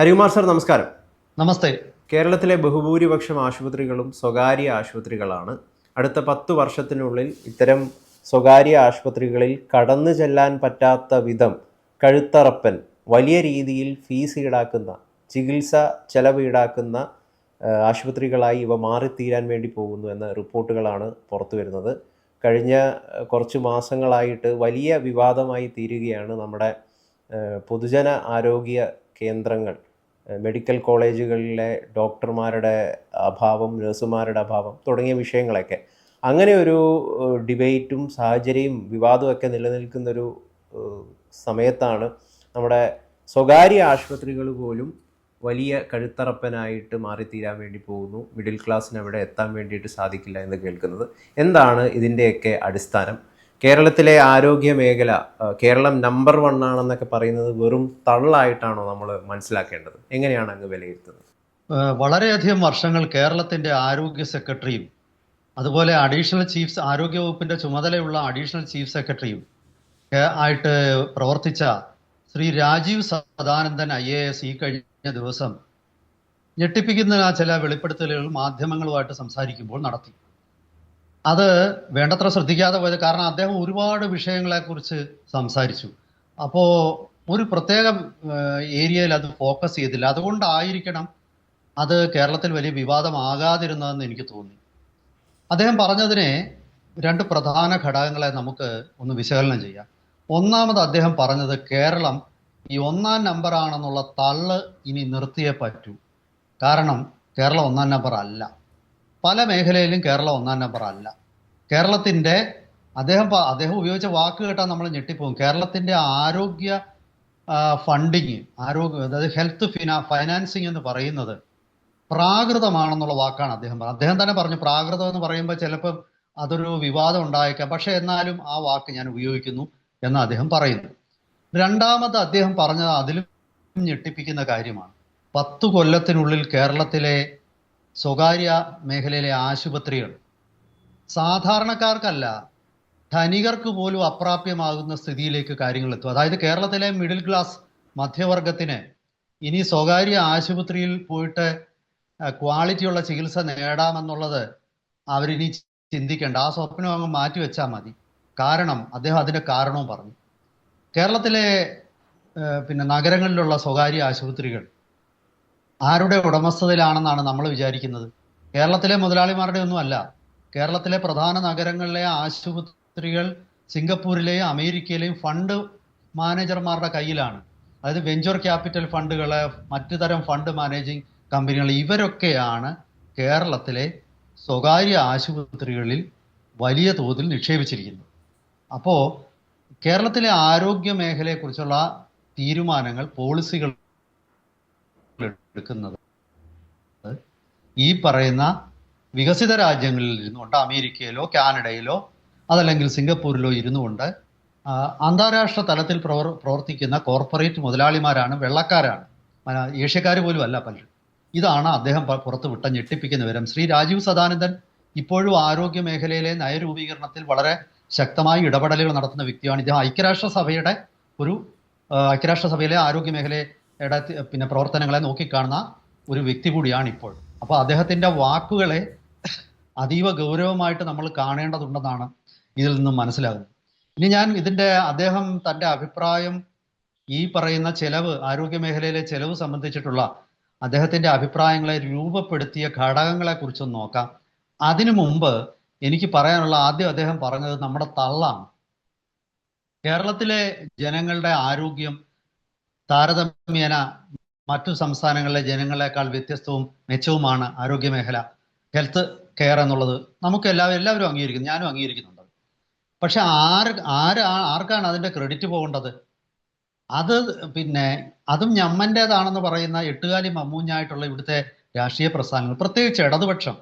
Harikumar sir നമസ്കാരം. നമസ്തേ. കേരളത്തിലെ ബഹുഭൂരിപക്ഷം ആശുപത്രികളും സ്വകാര്യ ആശുപത്രികളാണ്. അടുത്ത പത്ത് വർഷത്തിനുള്ളിൽ ഇത്തരം സ്വകാര്യ ആശുപത്രികളിൽ കടന്നു ചെല്ലാൻ പറ്റാത്ത വിധം കഴുത്തറപ്പൻ വലിയ രീതിയിൽ ഫീസ് ഈടാക്കുന്ന ചികിത്സ ചെലവ് ഈടാക്കുന്ന ആശുപത്രികളായി ഇവ മാറിത്തീരാൻ വേണ്ടി പോകുന്നു എന്ന റിപ്പോർട്ടുകളാണ് പുറത്തു വരുന്നത്. കഴിഞ്ഞ കുറച്ച് മാസങ്ങളായിട്ട് വലിയ വിവാദമായി തീരുകയാണ് നമ്മുടെ പൊതുജന ആരോഗ്യ കേന്ദ്രങ്ങൾ. മെഡിക്കൽ കോളേജുകളിലെ ഡോക്ടർമാരുടെ അഭാവം നഴ്സുമാരുടെ അഭാവം തുടങ്ങിയ വിഷയങ്ങളൊക്കെ. അങ്ങനെ ഒരു ഡിബേറ്റും സാഹചര്യവും വിവാദമൊക്കെ നിലനിൽക്കുന്നൊരു സമയത്താണ് നമ്മുടെ സ്വകാര്യ ആശുപത്രികൾ പോലും വലിയ കഴുത്തറപ്പനായിട്ട് മാറിത്തീരാൻ വേണ്ടി പോകുന്നു. മിഡിൽ ക്ലാസ്സിന് അവിടെ എത്താൻ വേണ്ടിയിട്ട് സാധിക്കില്ല എന്ന് കേൾക്കുന്നത്. എന്താണ് ഇതിന്റെയൊക്കെ അടിസ്ഥാനം? കേരളത്തിലെ ആരോഗ്യ മേഖല കേരളം നമ്പർ വൺ ആണെന്നൊക്കെ പറയുന്നത് വെറും തള്ളായിട്ടാണോ നമ്മൾ മനസ്സിലാക്കേണ്ടത്? എങ്ങനെയാണ് അങ്ങ് വിലയിരുത്തുന്നത്? വളരെയധികം വർഷങ്ങൾ കേരളത്തിന്റെ ആരോഗ്യ സെക്രട്ടറിയും അതുപോലെ അഡീഷണൽ ചീഫ് ആരോഗ്യ വകുപ്പിന്റെ ചുമതലയുള്ള അഡീഷണൽ ചീഫ് സെക്രട്ടറിയും ആയിട്ട് പ്രവർത്തിച്ച Shri Rajeev Sadanandan I A S ഈ കഴിഞ്ഞ ദിവസം ഞെട്ടിപ്പിക്കുന്ന ചില വെളിപ്പെടുത്തലുകൾ മാധ്യമങ്ങളുമായിട്ട് സംസാരിക്കുമ്പോൾ നടത്തി. അത് വേണ്ടത്ര ശ്രദ്ധിക്കാതെ പോയത് കാരണം അദ്ദേഹം ഒരുപാട് വിഷയങ്ങളെക്കുറിച്ച് സംസാരിച്ചു. അപ്പോൾ ഒരു പ്രത്യേക ഏരിയയിൽ അത് ഫോക്കസ് ചെയ്തില്ല. അതുകൊണ്ടായിരിക്കണം അത് കേരളത്തിൽ വലിയ വിവാദമാകാതിരുന്നതെന്ന് എനിക്ക് തോന്നി. അദ്ദേഹം പറഞ്ഞതിനെ രണ്ട് പ്രധാന ഘടകങ്ങളെ നമുക്ക് ഒന്ന് വിശകലനം ചെയ്യാം. ഒന്നാമത് അദ്ദേഹം പറഞ്ഞത് കേരളം ഈ ഒന്നാം നമ്പർ ആണെന്നുള്ള തള്ള് ഇനി നിർത്തിയേ പറ്റൂ. കാരണം കേരളം ഒന്നാം നമ്പർ അല്ല പല മേഖലയിലും കേരളം ഒന്നാം നമ്പർ അല്ല. കേരളത്തിന്റെ അദ്ദേഹം അദ്ദേഹം ഉപയോഗിച്ച വാക്ക് കേട്ടാൽ നമ്മൾ ഞെട്ടിപ്പോകും. കേരളത്തിന്റെ ആരോഗ്യ ഫണ്ടിങ് ആരോഗ്യ അതായത് ഹെൽത്ത് ഫിനാ ഫൈനാൻസിങ് എന്ന് പറയുന്നത് പ്രാകൃതമാണെന്നുള്ള വാക്കാണ് അദ്ദേഹം പറഞ്ഞത്. അദ്ദേഹം തന്നെ പറഞ്ഞു പ്രാകൃതം എന്ന് പറയുമ്പോൾ ചിലപ്പോൾ അതൊരു വിവാദം ഉണ്ടായേക്കാം. പക്ഷെ എന്നാലും ആ വാക്ക് ഞാൻ ഉപയോഗിക്കുന്നു എന്ന് അദ്ദേഹം പറയുന്നു. രണ്ടാമത് അദ്ദേഹം പറഞ്ഞത് അതിലും ഞെട്ടിപ്പിക്കുന്ന കാര്യമാണ്. പത്തു കൊല്ലത്തിനുള്ളിൽ കേരളത്തിലെ സ്വകാര്യ മേഖലയിലെ ആശുപത്രികൾ. സാധാരണക്കാർക്കല്ല ധനികർക്ക് പോലും അപ്രാപ്യമാകുന്ന സ്ഥിതിയിലേക്ക് കാര്യങ്ങൾ എത്തും. അതായത് കേരളത്തിലെ മിഡിൽ ക്ലാസ് മധ്യവർഗത്തിന് ഇനി സ്വകാര്യ ആശുപത്രിയിൽ പോയിട്ട് ക്വാളിറ്റിയുള്ള ചികിത്സ നേടാമെന്നുള്ളത് അവരിനി ചിന്തിക്കേണ്ട. ആ സ്വപ്നം അങ്ങ് മാറ്റി വെച്ചാൽ മതി. കാരണം അദ്ദേഹം അതിന്റെ കാരണവും പറഞ്ഞു. കേരളത്തിലെ പിന്നെ നഗരങ്ങളിലുള്ള സ്വകാര്യ ആശുപത്രികൾ ആരുടെ ഉടമസ്ഥതയിലാണെന്നാണ് നമ്മൾ വിചാരിക്കുന്നത്. കേരളത്തിലെ മുതലാളിമാരുടെ ഒന്നും അല്ല. കേരളത്തിലെ പ്രധാന നഗരങ്ങളിലെ ആശുപത്രികൾ സിംഗപ്പൂരിലെയും അമേരിക്കയിലെയും ഫണ്ട് മാനേജർമാരുടെ കയ്യിലാണ്. അതായത് വെഞ്ചർ ക്യാപിറ്റൽ ഫണ്ടുകൾ മറ്റു തരം ഫണ്ട് മാനേജിങ് കമ്പനികൾ ഇവരൊക്കെയാണ് കേരളത്തിലെ സ്വകാര്യ ആശുപത്രികളിൽ വലിയ തോതിൽ നിക്ഷേപിച്ചിരിക്കുന്നത്. അപ്പോൾ കേരളത്തിലെ ആരോഗ്യ മേഖലയെക്കുറിച്ചുള്ള തീരുമാനങ്ങൾ പോളിസികൾ എടുക്കുന്നത്. ഈ പറയുന്ന വികസിത രാജ്യങ്ങളിൽ ഇരുന്നുകൊണ്ട് അമേരിക്കയിലോ കാനഡയിലോ അതല്ലെങ്കിൽ സിംഗപ്പൂരിലോ ഇരുന്നുകൊണ്ട് അന്താരാഷ്ട്ര തലത്തിൽ പ്രവർ പ്രവർത്തിക്കുന്ന കോർപ്പറേറ്റ് മുതലാളിമാരാണ് വെള്ളക്കാരാണ്. ഏഷ്യക്കാർ പോലും അല്ല പലരും. ഇതാണ് അദ്ദേഹം പുറത്തുവിട്ട പുറത്ത് വിട്ട ഞെട്ടിപ്പിക്കുന്ന വിവരം. ശ്രീ രാജീവ് സദാനന്ദൻ ഇപ്പോഴും ആരോഗ്യ മേഖലയിലെ നയരൂപീകരണത്തിൽ വളരെ ശക്തമായി ഇടപെടലുകൾ നടത്തുന്ന വ്യക്തിയാണ്. ഇദ്ദേഹം ഐക്യരാഷ്ട്ര സഭയുടെ ഒരു ഐക്യരാഷ്ട്രസഭയിലെ ഐക്യരാഷ്ട്ര സഭയിലെ ആരോഗ്യ മേഖലയുടെ തി- പിന്നെ പ്രവർത്തനങ്ങളെ നോക്കിക്കാണുന്ന ഒരു വ്യക്തി കൂടിയാണ് ഇപ്പോൾ അപ്പോൾ അദ്ദേഹത്തിന്റെ വാക്കുകളെ അതീവ ഗൗരവമായിട്ട് നമ്മൾ കാണേണ്ടതുണ്ടെന്നാണ് ഇതിൽ നിന്നും മനസ്സിലാകുന്നത്. ഇനി ഞാൻ ഇതിന്റെ അദ്ദേഹം തന്റെ അഭിപ്രായം ഈ പറയുന്ന ചെലവ് ആരോഗ്യ മേഖലയിലെ ചെലവ് സംബന്ധിച്ചിട്ടുള്ള അദ്ദേഹത്തിന്റെ അഭിപ്രായങ്ങളെ രൂപപ്പെടുത്തിയ ഘടകങ്ങളെ കുറിച്ചൊന്ന് നോക്കാം. അതിനു മുമ്പ് എനിക്ക് പറയാനുള്ള ആദ്യം അദ്ദേഹം പറഞ്ഞത് നമ്മുടെ തള്ളാണ്. കേരളത്തിലെ ജനങ്ങളുടെ ആരോഗ്യം താരതമ്യേന മറ്റു സംസ്ഥാനങ്ങളിലെ ജനങ്ങളെക്കാൾ വ്യത്യസ്തവും മെച്ചവുമാണ് ആരോഗ്യ മേഖല ഹെൽത്ത് കെയർ എന്നുള്ളത്. നമുക്ക് എല്ലാവരും എല്ലാവരും അംഗീകരിക്കുന്നു ഞാനും അംഗീകരിക്കുന്നുണ്ട്. പക്ഷെ ആര് ആര് ആർക്കാണ് അതിന്റെ ക്രെഡിറ്റ് പോകേണ്ടത്? അത് പിന്നെ അതും ഞമ്മന്റേതാണെന്ന് പറയുന്ന എട്ടുകാലി മമ്മൂഞ്ഞായിട്ടുള്ള ഇവിടുത്തെ രാഷ്ട്രീയ പ്രസ്ഥാനങ്ങൾ. പ്രത്യേകിച്ച് ഇടതുപക്ഷം.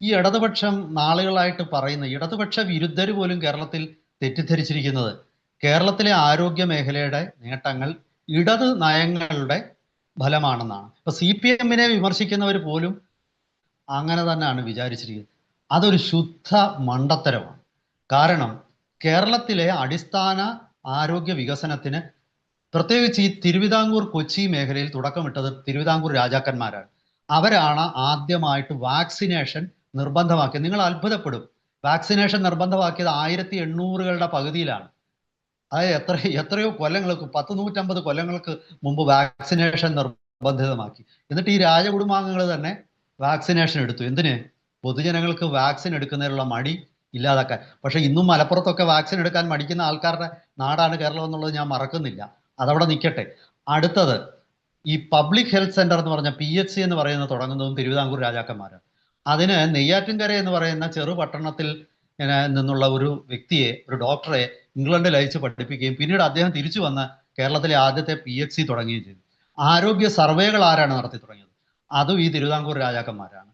ഈ ഇടതുപക്ഷം നാളുകളായിട്ട് പറയുന്ന ഇടതുപക്ഷ വിരുദ്ധർ പോലും കേരളത്തിൽ തെറ്റിദ്ധരിച്ചിരിക്കുന്നത്. കേരളത്തിലെ ആരോഗ്യ മേഖലയുടെ നേട്ടങ്ങൾ ഇടത് നയങ്ങളുടെ ഫലമാണെന്നാണ്. ഇപ്പൊ സി പി എമ്മിനെ വിമർശിക്കുന്നവർ പോലും അങ്ങനെ തന്നെയാണ് വിചാരിച്ചിരിക്കുന്നത്. അതൊരു ശുദ്ധ മണ്ടത്തരമാണ്. കാരണം കേരളത്തിലെ അടിസ്ഥാന ആരോഗ്യ വികസനത്തിന് പ്രത്യേകിച്ച് ഈ തിരുവിതാംകൂർ കൊച്ചി മേഖലയിൽ തുടക്കമിട്ടത് തിരുവിതാംകൂർ രാജാക്കന്മാരാണ്. അവരാണ് ആദ്യമായിട്ട് വാക്സിനേഷൻ നിർബന്ധമാക്കിയത്. നിങ്ങൾ അത്ഭുതപ്പെടും. വാക്സിനേഷൻ നിർബന്ധമാക്കിയത് ആയിരത്തി എണ്ണൂറുകളുടെ പകുതിയിലാണ്. അതായത് എത്ര എത്രയോ കൊല്ലങ്ങൾക്ക് പത്ത് നൂറ്റമ്പത് കൊല്ലങ്ങൾക്ക് മുമ്പ് വാക്സിനേഷൻ നിർബന്ധിതമാക്കി. എന്നിട്ട് ഈ രാജകുടുംബാംഗങ്ങൾ തന്നെ വാക്സിനേഷൻ എടുത്തു. എന്തിന്? പൊതുജനങ്ങൾക്ക് വാക്സിൻ എടുക്കുന്നതിനുള്ള മടി ഇല്ലാതാക്കാൻ. പക്ഷെ ഇന്നും മലപ്പുറത്തൊക്കെ വാക്സിൻ എടുക്കാൻ മടിക്കുന്ന ആൾക്കാരുടെ നാടാണ് കേരളം എന്നുള്ളത് ഞാൻ മറക്കുന്നില്ല. അതവിടെ നിൽക്കട്ടെ അടുത്തത് ഈ പബ്ലിക് ഹെൽത്ത് സെന്റർ എന്ന് പറഞ്ഞ പി എച്ച് സി എന്ന് പറയുന്നത് തുടങ്ങുന്നതും തിരുവിതാംകൂർ രാജാക്കന്മാരാണ്. അതിന് നെയ്യാറ്റിൻകര എന്ന് പറയുന്ന ചെറു പട്ടണത്തിൽ ഇങ്ങനെ നിന്നുള്ള ഒരു വ്യക്തിയെ ഒരു ഡോക്ടറെ ഇംഗ്ലണ്ടിൽ അയച്ച് പഠിപ്പിക്കുകയും പിന്നീട് അദ്ദേഹം തിരിച്ചു വന്ന് കേരളത്തിലെ ആദ്യത്തെ പി എച്ച് സി തുടങ്ങുകയും ചെയ്തു. ആരോഗ്യ സർവേകൾ ആരാണ് നടത്തി തുടങ്ങിയത്? അതും ഈ തിരുവിതാംകൂർ രാജാക്കന്മാരാണ്.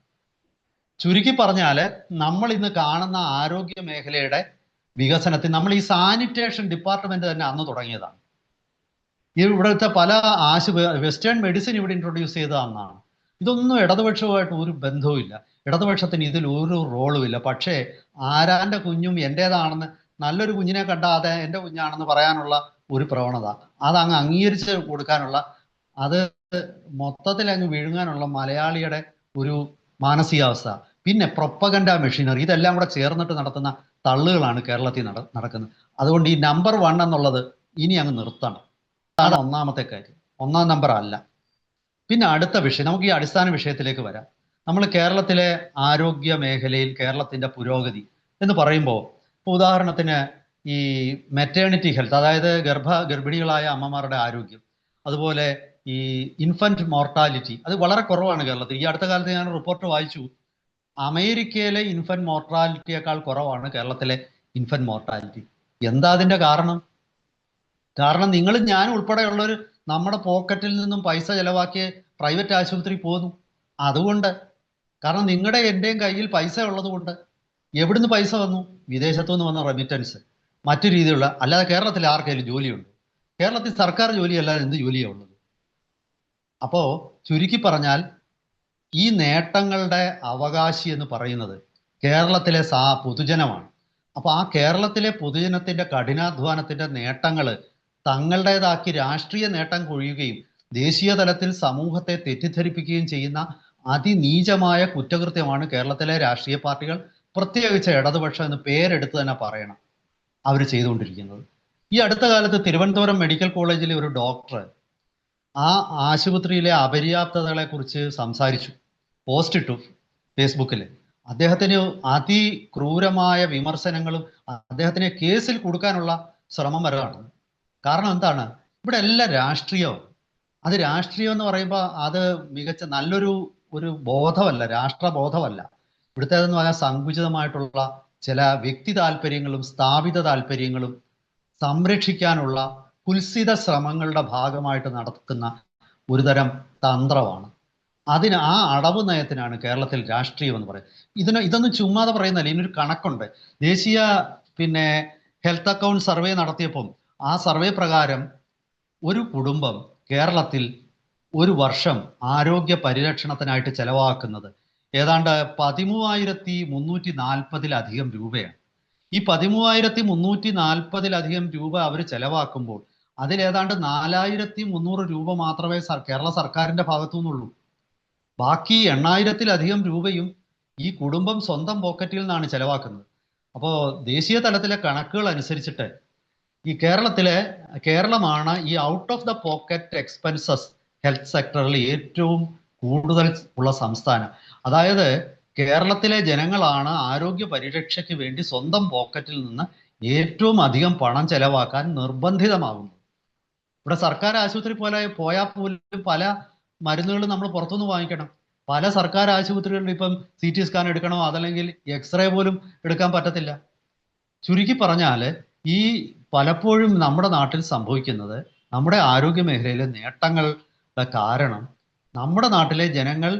ചുരുക്കി പറഞ്ഞാൽ നമ്മൾ ഇന്ന് കാണുന്ന ആരോഗ്യ മേഖലയുടെ വികസനത്തിൽ നമ്മൾ ഈ സാനിറ്റേഷൻ ഡിപ്പാർട്ട്മെന്റ് തന്നെ അന്ന് തുടങ്ങിയതാണ്. ഇവിടുത്തെ പല ആശു വെസ്റ്റേൺ മെഡിസിൻ ഇവിടെ ഇൻട്രൊഡ്യൂസ് ചെയ്ത അന്നാണ് ഇതൊന്നും ഇടതുപക്ഷവുമായിട്ട് ഒരു ബന്ധവുമില്ല. ഇടതുപക്ഷത്തിന് ഇതിൽ ഒരു റോളും ഇല്ല. പക്ഷേ ആരാന്റെ കുഞ്ഞും എന്റേതാണെന്ന് നല്ലൊരു കുഞ്ഞിനെ കണ്ടാൽ അതെ എന്റെ കുഞ്ഞാണെന്ന് പറയാനുള്ള ഒരു പ്രവണത. അത് അങ്ങ് അംഗീകരിച്ച് കൊടുക്കാനുള്ള അത് മൊത്തത്തിൽ അങ്ങ് വിഴുങ്ങാനുള്ള മലയാളിയുടെ ഒരു മാനസികാവസ്ഥ. പിന്നെ പ്രൊപ്പഗൻഡ മെഷീനറി ഇതെല്ലാം കൂടെ ചേർന്നിട്ട് നടത്തുന്ന തള്ളുകളാണ് കേരളത്തിൽ നട നടക്കുന്നത്. അതുകൊണ്ട് ഈ നമ്പർ വൺ എന്നുള്ളത് ഇനി അങ്ങ് നിർത്തണം. അതാണ് ഒന്നാമത്തെ കാര്യം. ഒന്നാം നമ്പർ അല്ല പിന്നെ അടുത്ത വിഷയം നമുക്ക് ഈ അടിസ്ഥാന വിഷയത്തിലേക്ക് വരാം. നമ്മൾ കേരളത്തിലെ ആരോഗ്യ മേഖലയിൽ കേരളത്തിന്റെ പുരോഗതി എന്ന് പറയുമ്പോൾ ഇപ്പോൾ ഉദാഹരണത്തിന് ഈ മെറ്റേണിറ്റി ഹെൽത്ത് അതായത് ഗർഭ ഗർഭിണികളായ അമ്മമാരുടെ ആരോഗ്യം അതുപോലെ ഈ ഇൻഫന്റ് മോർട്ടാലിറ്റി അത് വളരെ കുറവാണ് കേരളത്തിൽ. ഈ അടുത്ത കാലത്ത് ഞാൻ റിപ്പോർട്ട് വായിച്ചു. അമേരിക്കയിലെ ഇൻഫന്റ് മോർട്ടാലിറ്റിയേക്കാൾ കുറവാണ് കേരളത്തിലെ ഇൻഫന്റ് മോർട്ടാലിറ്റി എന്താ അതിന്റെ കാരണം? കാരണം നിങ്ങൾ ഞാൻ ഉൾപ്പെടെയുള്ളവർ നമ്മുടെ പോക്കറ്റിൽ നിന്നും പൈസ ചെലവാക്കി പ്രൈവറ്റ് ആശുപത്രി പോകുന്നു. അതുകൊണ്ട് കാരണം നിങ്ങളുടെ എന്റെയും കയ്യിൽ പൈസ ഉള്ളത് കൊണ്ട് എവിടുന്ന് പൈസ വന്നു? വിദേശത്തു നിന്ന് വന്ന റെമിറ്റൻസ് മറ്റു രീതിയിലുള്ള അല്ലാതെ കേരളത്തിൽ ആർക്കെങ്കിലും ജോലിയുണ്ട്? കേരളത്തിൽ സർക്കാർ ജോലിയല്ലാതെ എന്ത് ജോലിയാണ് ഉള്ളത്? അപ്പോ ചുരുക്കി പറഞ്ഞാൽ ഈ നേട്ടങ്ങളുടെ അവകാശി എന്ന് പറയുന്നത് കേരളത്തിലെ സാ പൊതുജനമാണ്. അപ്പോൾ ആ കേരളത്തിലെ പൊതുജനത്തിന്റെ കഠിനാധ്വാനത്തിന്റെ നേട്ടങ്ങൾ തങ്ങളുടേതാക്കി രാഷ്ട്രീയ നേട്ടം കൊഴിയുകയും ദേശീയ തലത്തിൽ സമൂഹത്തെ തെറ്റിദ്ധരിപ്പിക്കുകയും ചെയ്യുന്ന അതിനീചമായ കുറ്റകൃത്യമാണ് കേരളത്തിലെ രാഷ്ട്രീയ പാർട്ടികൾ പ്രത്യേകിച്ച് ഇടതുപക്ഷം എന്ന് പേരെടുത്ത് തന്നെ പറയണം അവർ ചെയ്തുകൊണ്ടിരിക്കുന്നത്. ഈ അടുത്ത കാലത്ത് തിരുവനന്തപുരം മെഡിക്കൽ കോളേജിലെ ഒരു ഡോക്ടർ ആ ആശുപത്രിയിലെ അപര്യാപ്തതകളെ കുറിച്ച് സംസാരിച്ചു പോസ്റ്റ് ഇട്ടു ഫേസ്ബുക്കിൽ അദ്ദേഹത്തിന് അതിക്രൂരമായ വിമർശനങ്ങളും അദ്ദേഹത്തിന് കേസിൽ കൊടുക്കാനുള്ള ശ്രമം വരതാണ് കാരണം എന്താണ്? ഇവിടെ എല്ലാം രാഷ്ട്രീയവും അത് രാഷ്ട്രീയം എന്ന് പറയുമ്പോൾ അത് മികച്ച നല്ലൊരു ഒരു ബോധമല്ല രാഷ്ട്രബോധമല്ല. ഇവിടുത്തേതെന്ന് പറഞ്ഞാൽ സങ്കുചിതമായിട്ടുള്ള ചില വ്യക്തി താല്പര്യങ്ങളും സ്ഥാപിത താല്പര്യങ്ങളും സംരക്ഷിക്കാനുള്ള കുൽസിത ശ്രമങ്ങളുടെ ഭാഗമായിട്ട് നടക്കുന്ന ഒരുതരം തന്ത്രമാണ്. അതിന് ആ അടവ് നയത്തിനാണ് കേരളത്തിൽ രാഷ്ട്രീയം എന്ന് പറയുന്നത്. ഇതിന് ഇതൊന്നും ചുമ്മാതെ പറയുന്നല്ല ഇതിനൊരു കണക്കുണ്ട്. ദേശീയ പിന്നെ ഹെൽത്ത് അക്കൗണ്ട് സർവേ നടത്തിയപ്പം ആ സർവേ പ്രകാരം ഒരു കുടുംബം കേരളത്തിൽ ഒരു വർഷം ആരോഗ്യ പരിരക്ഷണത്തിനായിട്ട് ചെലവാക്കുന്നത് ഏതാണ്ട് പതിമൂവായിരത്തി മുന്നൂറ്റി നാൽപ്പതിലധികം രൂപയാണ്. ഈ പതിമൂവായിരത്തി മുന്നൂറ്റി നാൽപ്പതിലധികം രൂപ അവർ ചെലവാക്കുമ്പോൾ അതിൽ ഏതാണ്ട് നാലായിരത്തി മുന്നൂറ് രൂപ മാത്രമേ കേരള സർക്കാരിന്റെ ഭാഗത്തു നിന്നുള്ളൂ ബാക്കി എണ്ണായിരത്തിലധികം രൂപയും ഈ കുടുംബം സ്വന്തം പോക്കറ്റിൽ നിന്നാണ് ചെലവാക്കുന്നത്. അപ്പോൾ ദേശീയ തലത്തിലെ കണക്കുകൾ അനുസരിച്ചിട്ട് ഈ കേരളത്തിലെ കേരളമാണ് ഈ out of the pocket expenses health സെക്ടറിൽ ഏറ്റവും കൂടുതൽ ഉള്ള സംസ്ഥാനം. അതായത് കേരളത്തിലെ ജനങ്ങളാണ് ആരോഗ്യ പരിരക്ഷയ്ക്ക് വേണ്ടി സ്വന്തം പോക്കറ്റിൽ നിന്ന് ഏറ്റവും അധികം പണം ചെലവാക്കാൻ നിർബന്ധിതമാകുന്നത് ഇവിടെ സർക്കാർ ആശുപത്രി പോലെ പോയാൽ പോലും പല മരുന്നുകളും നമ്മൾ പുറത്തുനിന്ന് വാങ്ങിക്കണം. പല സർക്കാർ ആശുപത്രികളിൽ ഇപ്പം സി ടി സ്കാൻ എടുക്കണോ അതല്ലെങ്കിൽ എക്സ്റേ പോലും എടുക്കാൻ പറ്റത്തില്ല. ചുരുക്കി പറഞ്ഞാൽ ഈ പലപ്പോഴും നമ്മുടെ നാട്ടിൽ സംഭവിക്കുന്നത് നമ്മുടെ ആരോഗ്യ മേഖലയിലെ നേട്ടങ്ങളുടെ കാരണം നമ്മുടെ നാട്ടിലെ ജനങ്ങൾ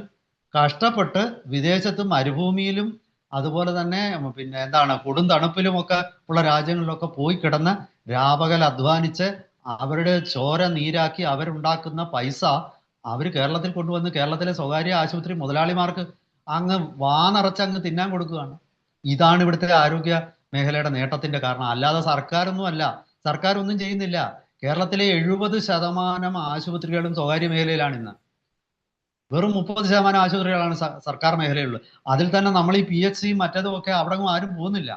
കഷ്ടപ്പെട്ട് വിദേശത്തും മരുഭൂമിയിലും അതുപോലെ തന്നെ പിന്നെ എന്താണ് കൊടും തണുപ്പിലുമൊക്കെ ഉള്ള രാജ്യങ്ങളിലൊക്കെ പോയി കിടന്ന് രാപകൽ അധ്വാനിച്ച് അവരുടെ ചോര നീരാക്കി അവരുണ്ടാക്കുന്ന പൈസ അവർ കേരളത്തിൽ കൊണ്ടുവന്ന് കേരളത്തിലെ സ്വകാര്യ ആശുപത്രി മുതലാളിമാർക്ക് അങ്ങ് വാനറച്ച് അങ്ങ് തിന്നാൻ കൊടുക്കുകയാണ്. ഇതാണ് ഇവിടുത്തെ ആരോഗ്യ മേഖലയുടെ നേട്ടത്തിന്റെ കാരണം. അല്ലാതെ സർക്കാരൊന്നും അല്ല. സർക്കാർ ഒന്നും ചെയ്യുന്നില്ല. കേരളത്തിലെ എഴുപത് ശതമാനം ആശുപത്രികളും സ്വകാര്യ മേഖലയിലാണ് ഇന്ന്. വെറും മുപ്പത് ശതമാനം ആശുപത്രികളാണ് സർക്കാർ മേഖലയുള്ളത് അതിൽ തന്നെ നമ്മൾ ഈ പി എച്ച് സി മറ്റതും ഒക്കെ അവിടെ ആരും പോകുന്നില്ല.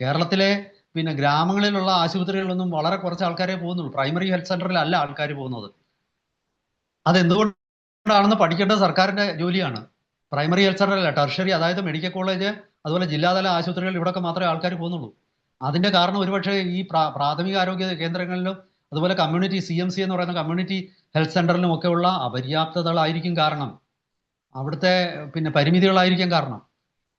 കേരളത്തിലെ പിന്നെ ഗ്രാമങ്ങളിലുള്ള ആശുപത്രികളിലൊന്നും വളരെ കുറച്ച് ആൾക്കാരെ പോകുന്നുള്ളൂ. പ്രൈമറി ഹെൽത്ത് സെന്ററിലല്ല ആൾക്കാർ പോകുന്നത്. അതെന്തുകൊണ്ടാണെന്ന് പഠിക്കേണ്ടത് സർക്കാരിന്റെ ജോലിയാണ്. പ്രൈമറി ഹെൽത്ത് സെന്ററിലല്ല ടെർഷറി അതായത് മെഡിക്കൽ കോളേജ് അതുപോലെ ജില്ലാതല ആശുപത്രികൾ ഇവിടെയൊക്കെ മാത്രമേ ആൾക്കാർ പോകുന്നുള്ളൂ. അതിന്റെ കാരണം ഒരുപക്ഷെ ഈ പ്രാഥമിക ആരോഗ്യ കേന്ദ്രങ്ങളിലും അതുപോലെ കമ്മ്യൂണിറ്റി സി എം സി എന്ന് പറയുന്ന കമ്മ്യൂണിറ്റി ഹെൽത്ത് സെന്ററിലും ഒക്കെ ഉള്ള അപര്യാപ്തതകളായിരിക്കും കാരണം. അവിടുത്തെ പിന്നെ പരിമിതികളായിരിക്കും കാരണം.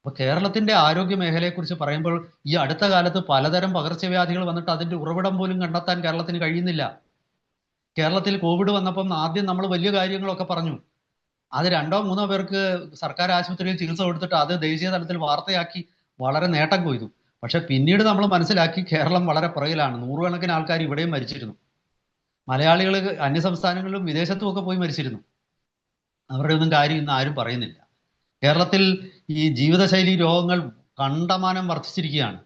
അപ്പോൾ കേരളത്തിന്റെ ആരോഗ്യ മേഖലയെക്കുറിച്ച് പറയുമ്പോൾ ഈ അടുത്ത കാലത്ത് പലതരം പകർച്ചവ്യാധികൾ വന്നിട്ട് അതിന്റെ ഉറവിടം പോലും കണ്ടെത്താൻ കേരളത്തിന് കഴിയുന്നില്ല. കേരളത്തിൽ കോവിഡ് വന്നപ്പം ആദ്യം നമ്മൾ വലിയ കാര്യങ്ങളൊക്കെ പറഞ്ഞു. അത് രണ്ടോ മൂന്നോ പേർക്ക് സർക്കാർ ആശുപത്രിയിൽ ചികിത്സ കൊടുത്തിട്ട് അത് ദേശീയ തലത്തിൽ വാർത്തയാക്കി വളരെ നേട്ടം കൊയ്തു. പക്ഷെ പിന്നീട് നമ്മൾ മനസ്സിലാക്കി കേരളം വളരെ പുറകിലാണ്. നൂറുകണക്കിന് ആൾക്കാർ ഇവിടെയും മരിച്ചിരുന്നു. മലയാളികൾ അന്യസംസ്ഥാനങ്ങളിലും വിദേശത്തും ഒക്കെ പോയി മരിച്ചിരുന്നു. അവരുടെ ഒന്നും കാര്യം ഇന്ന് ആരും പറയുന്നില്ല. കേരളത്തിൽ ഈ ജീവിതശൈലി രോഗങ്ങൾ കണ്ടമാനം വർദ്ധിച്ചിരിക്കുകയാണ്.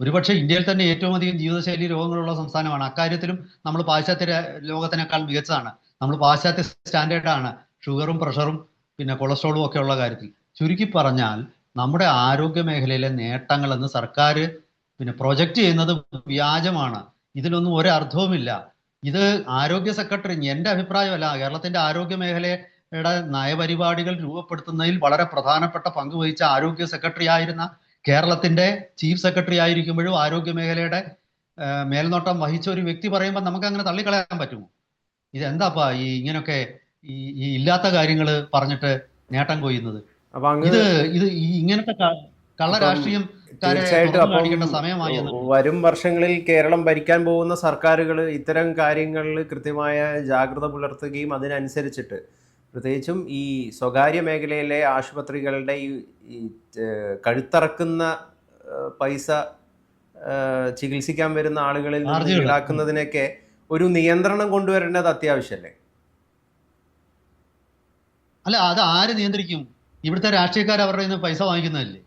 ഒരുപക്ഷെ ഇന്ത്യയിൽ തന്നെ ഏറ്റവും അധികം ജീവിതശൈലി രോഗങ്ങളുള്ള സംസ്ഥാനമാണ്. അക്കാര്യത്തിലും നമ്മൾ പാശ്ചാത്യ ലോകത്തിനേക്കാൾ മികച്ചതാണ്. നമ്മൾ പാശ്ചാത്യ സ്റ്റാൻഡേർഡാണ്. ഷുഗറും പ്രഷറും പിന്നെ കൊളസ്ട്രോളും ഒക്കെ ഉള്ള കാര്യത്തിൽ. ചുരുക്കി പറഞ്ഞാൽ നമ്മുടെ ആരോഗ്യ മേഖലയിലെ നേട്ടങ്ങൾ എന്ന് സർക്കാർ പിന്നെ പ്രൊജക്റ്റ് ചെയ്യുന്നത് വ്യാജമാണ്. ഇതിനൊന്നും ഒരർത്ഥവുമില്ല. ഇത് ആരോഗ്യ സെക്രട്ടറി എന്റെ അഭിപ്രായമല്ല കേരളത്തിന്റെ ആരോഗ്യ മേഖലയുടെ നയപരിപാടികൾ രൂപപ്പെടുത്തുന്നതിൽ വളരെ പ്രധാനപ്പെട്ട പങ്ക് വഹിച്ച ആരോഗ്യ സെക്രട്ടറി ആയിരുന്ന കേരളത്തിന്റെ ചീഫ് സെക്രട്ടറി ആയിരിക്കുമ്പോഴും ആരോഗ്യ മേഖലയുടെ മേൽനോട്ടം വഹിച്ച ഒരു വ്യക്തി പറയുമ്പോൾ നമുക്ക് അങ്ങനെ തള്ളിക്കളയാൻ പറ്റുമോ? ഇതെന്താപ്പാ ഈ ഇങ്ങനെയൊക്കെ ഈ ഇല്ലാത്ത കാര്യങ്ങൾ പറഞ്ഞിട്ട് നേട്ടം കൊയ്യുന്നത്? അപ്പൊ ഇത് ഇത് ഇങ്ങനത്തെ കള്ള രാഷ്ട്രീയം തീർച്ചയായിട്ടും വരും വർഷങ്ങളിൽ കേരളം ഭരിക്കാൻ പോകുന്ന സർക്കാരുകൾ ഇത്തരം കാര്യങ്ങളിൽ കൃത്യമായ ജാഗ്രത പുലർത്തുകയും അതിനനുസരിച്ചിട്ട്. പ്രത്യേകിച്ചും ഈ സ്വകാര്യ മേഖലയിലെ ആശുപത്രികളുടെ ഈ കഴുത്തറക്കുന്ന പൈസ ചികിത്സിക്കാൻ വരുന്ന ആളുകളിൽ. ഈടാക്കുന്നതിനൊക്കെ ഒരു നിയന്ത്രണം കൊണ്ടുവരേണ്ടത് അത്യാവശ്യമല്ലേ അല്ല അത് ആര് നിയന്ത്രിക്കും? ഇവിടുത്തെ രാഷ്ട്രീയക്കാർ അവരുടെ നിന്ന് പൈസ വാങ്ങിക്കുന്നതല്ലേ?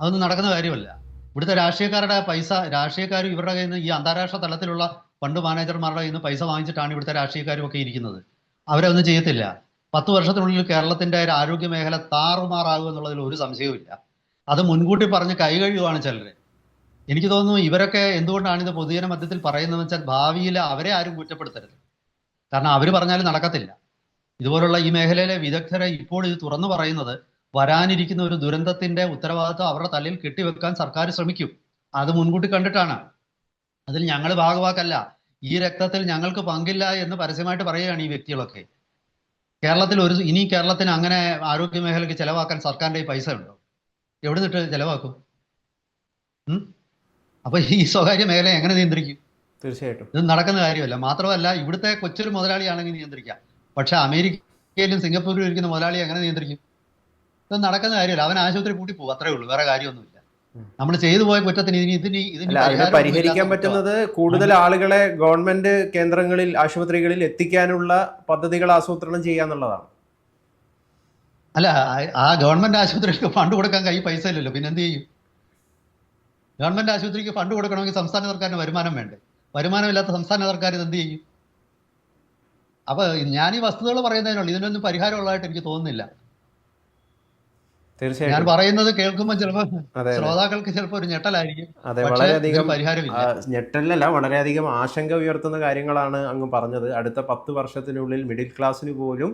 അതൊന്നും നടക്കുന്ന കാര്യമല്ല. ഇവിടുത്തെ രാഷ്ട്രീയക്കാരുടെ പൈസ രാഷ്ട്രീയക്കാരും ഇവരുടെ കയ്യിൽ നിന്ന് ഈ അന്താരാഷ്ട്ര തലത്തിലുള്ള ഫണ്ട് മാനേജർമാരുടെ കയ്യിൽ നിന്ന് പൈസ വാങ്ങിച്ചിട്ടാണ് ഇവിടുത്തെ രാഷ്ട്രീയക്കാരും ഒക്കെ ഇരിക്കുന്നത് അവരൊന്നും ചെയ്യത്തില്ല. പത്ത് വർഷത്തിനുള്ളിൽ കേരളത്തിന്റെ ആരോഗ്യ മേഖല താറുമാറാകും എന്നുള്ളതിൽ ഒരു സംശയവുമില്ല. അത് മുൻകൂട്ടി പറഞ്ഞ് കൈകഴിയുവാണ് ചിലർ എനിക്ക് തോന്നുന്നു ഇവരൊക്കെ എന്തുകൊണ്ടാണ് ഇത് പൊതുജന മധ്യത്തിൽ പറയുന്നതെന്ന് വെച്ചാൽ ഭാവിയിൽ അവരെ ആരും കുറ്റപ്പെടുത്തരുത്. കാരണം അവർ പറഞ്ഞാലും നടക്കത്തില്ല. ഇതുപോലുള്ള ഈ മേഖലയിലെ വിദഗ്ധരെ ഇപ്പോൾ ഇത് തുറന്നു പറയുന്നത് വരാനിരിക്കുന്ന ഒരു ദുരന്തത്തിന്റെ ഉത്തരവാദിത്വം അവരുടെ തലയിൽ കെട്ടിവെക്കാൻ സർക്കാർ ശ്രമിക്കും. അത് മുൻകൂട്ടി കണ്ടിട്ടാണ്. അതിൽ ഞങ്ങൾ ഭാഗവാക്കല്ല. ഈ രക്തത്തിൽ ഞങ്ങൾക്ക് പങ്കില്ല എന്ന് പരസ്യമായിട്ട് പറയുകയാണ് ഈ വ്യക്തികളൊക്കെ. കേരളത്തിൽ ഒരു ഇനി കേരളത്തിന് അങ്ങനെ ആരോഗ്യ മേഖലയ്ക്ക് ചെലവാക്കാൻ സർക്കാരിന്റെ പൈസ ഉണ്ടോ? എവിടെ നിന്നിട്ട് ചെലവാക്കും? അപ്പൊ ഈ സ്വകാര്യ മേഖല എങ്ങനെ നിയന്ത്രിക്കും? തീർച്ചയായിട്ടും. ഇത് നടക്കുന്ന കാര്യമല്ല. മാത്രമല്ല ഇവിടുത്തെ കൊച്ചൊരു മുതലാളിയാണെങ്കിൽ നിയന്ത്രിക്കാം. പക്ഷെ അമേരിക്കയിലും സിംഗപ്പൂരിലും ഇരിക്കുന്ന മുതലാളി എങ്ങനെ നിയന്ത്രിക്കും? ഇത് നടക്കുന്ന കാര്യമല്ല. അവൻ ആശുപത്രി കൂട്ടി പോകും. അത്രേ ഉള്ളൂ. വേറെ കാര്യമൊന്നുമില്ല. നമ്മൾ ചെയ്തു പോയ കുറ്റത്തിന് ഇതിന് ഇതിന് അല്ല പരിഹരിക്കാൻ പറ്റുന്നത് കൂടുതൽ ആളുകളെ ഗവൺമെന്റ് കേന്ദ്രങ്ങളിൽ ആശുപത്രികളിൽ എത്തിക്കാനുള്ള പദ്ധതികൾ ആസൂത്രണം ചെയ്യാന്നുള്ളതാണ്. അല്ല ആ- ആ ഗവൺമെന്റ് ആശുപത്രിക്ക് ഫണ്ട് കൊടുക്കാൻ കൈ പൈസ ഇല്ലല്ലോ. പിന്നെ എന്ത് ചെയ്യും? ഗവൺമെന്റ് ആശുപത്രിക്ക് ഫണ്ട് കൊടുക്കണമെങ്കിൽ സംസ്ഥാന സർക്കാരിന് വരുമാനം വേണ്ടേ? വരുമാനമില്ലാത്ത സംസ്ഥാന സർക്കാർ ഇത് എന്ത് ചെയ്യും? അപ്പൊ ഞാൻ ഈ വസ്തുതകൾ പറയുന്നതിനുള്ളൂ. ഇതിനൊന്നും പരിഹാരമുള്ളതായിട്ട് എനിക്ക് തോന്നുന്നില്ല. ഞാൻ പറയുന്നത് കേൾക്കുമ്പോൾ ചിലപ്പോൾ ശ്രോതാക്കൾക്ക് ചിലപ്പോൾ ഒരു ഞെട്ടലായിരിക്കും. അതെ വളരെയധികം ഞെട്ടലല്ല വളരെയധികം ആശങ്ക ഉയർത്തുന്ന കാര്യങ്ങളാണ് അങ്ങ് പറഞ്ഞത്. അടുത്ത പത്ത് വർഷത്തിനുള്ളിൽ മിഡിൽ ക്ലാസ്സിന് പോലും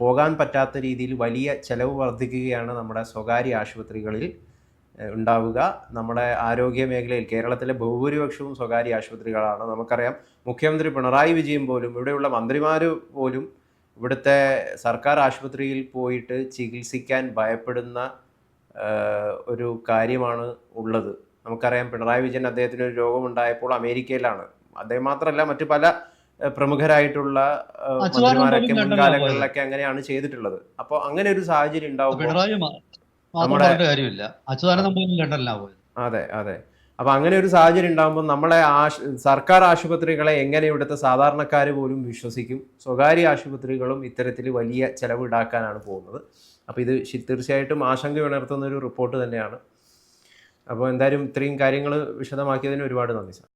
പോകാൻ പറ്റാത്ത രീതിയിൽ വലിയ ചെലവ് വർദ്ധിക്കുകയാണ് നമ്മുടെ സ്വകാര്യ ആശുപത്രികളിൽ ഉണ്ടാവുക. നമ്മുടെ ആരോഗ്യ മേഖലയിൽ കേരളത്തിലെ ബഹുഭൂരിപക്ഷവും സ്വകാര്യ ആശുപത്രികളാണ്. നമുക്കറിയാം മുഖ്യമന്ത്രി പിണറായി വിജയൻ പോലും ഇവിടെയുള്ള മന്ത്രിമാർ പോലും ഇവിടുത്തെ സർക്കാർ ആശുപത്രിയിൽ പോയിട്ട് ചികിത്സിക്കാൻ ഭയപ്പെടുന്ന ഒരു കാര്യമാണ് ഉള്ളത്. നമുക്കറിയാം പിണറായി വിജയൻ അദ്ദേഹത്തിന് ഒരു രോഗമുണ്ടായപ്പോൾ അമേരിക്കയിലാണ്. അദ്ദേഹം മാത്രമല്ല മറ്റു പല പ്രമുഖരായിട്ടുള്ള മന്ത്രിമാരൊക്കെ മുൻകാലങ്ങളിലൊക്കെ അങ്ങനെയാണ് ചെയ്തിട്ടുള്ളത്. അപ്പോൾ അങ്ങനെ ഒരു സാഹചര്യം പോയത്. അതെ അതെ. അപ്പോൾ അങ്ങനെ ഒരു സാഹചര്യം ഉണ്ടാകുമ്പോൾ നമ്മളെ സർക്കാർ ആശുപത്രികളെ എങ്ങനെ ഇവിടുത്തെ സാധാരണക്കാർ പോലും വിശ്വസിക്കും? സ്വകാര്യ ആശുപത്രികളും ഇത്തരത്തിൽ വലിയ ചെലവ് ഉണ്ടാക്കാനാണ് പോകുന്നത്. അപ്പോൾ ഇത് തീർച്ചയായിട്ടും ആശങ്ക ഉണർത്തുന്ന ഒരു റിപ്പോർട്ട് തന്നെയാണ്. അപ്പോൾ എന്തായാലും ഇത്രയും കാര്യങ്ങൾ വിശദമാക്കിയതിന് ഒരുപാട് നന്ദി സാർ.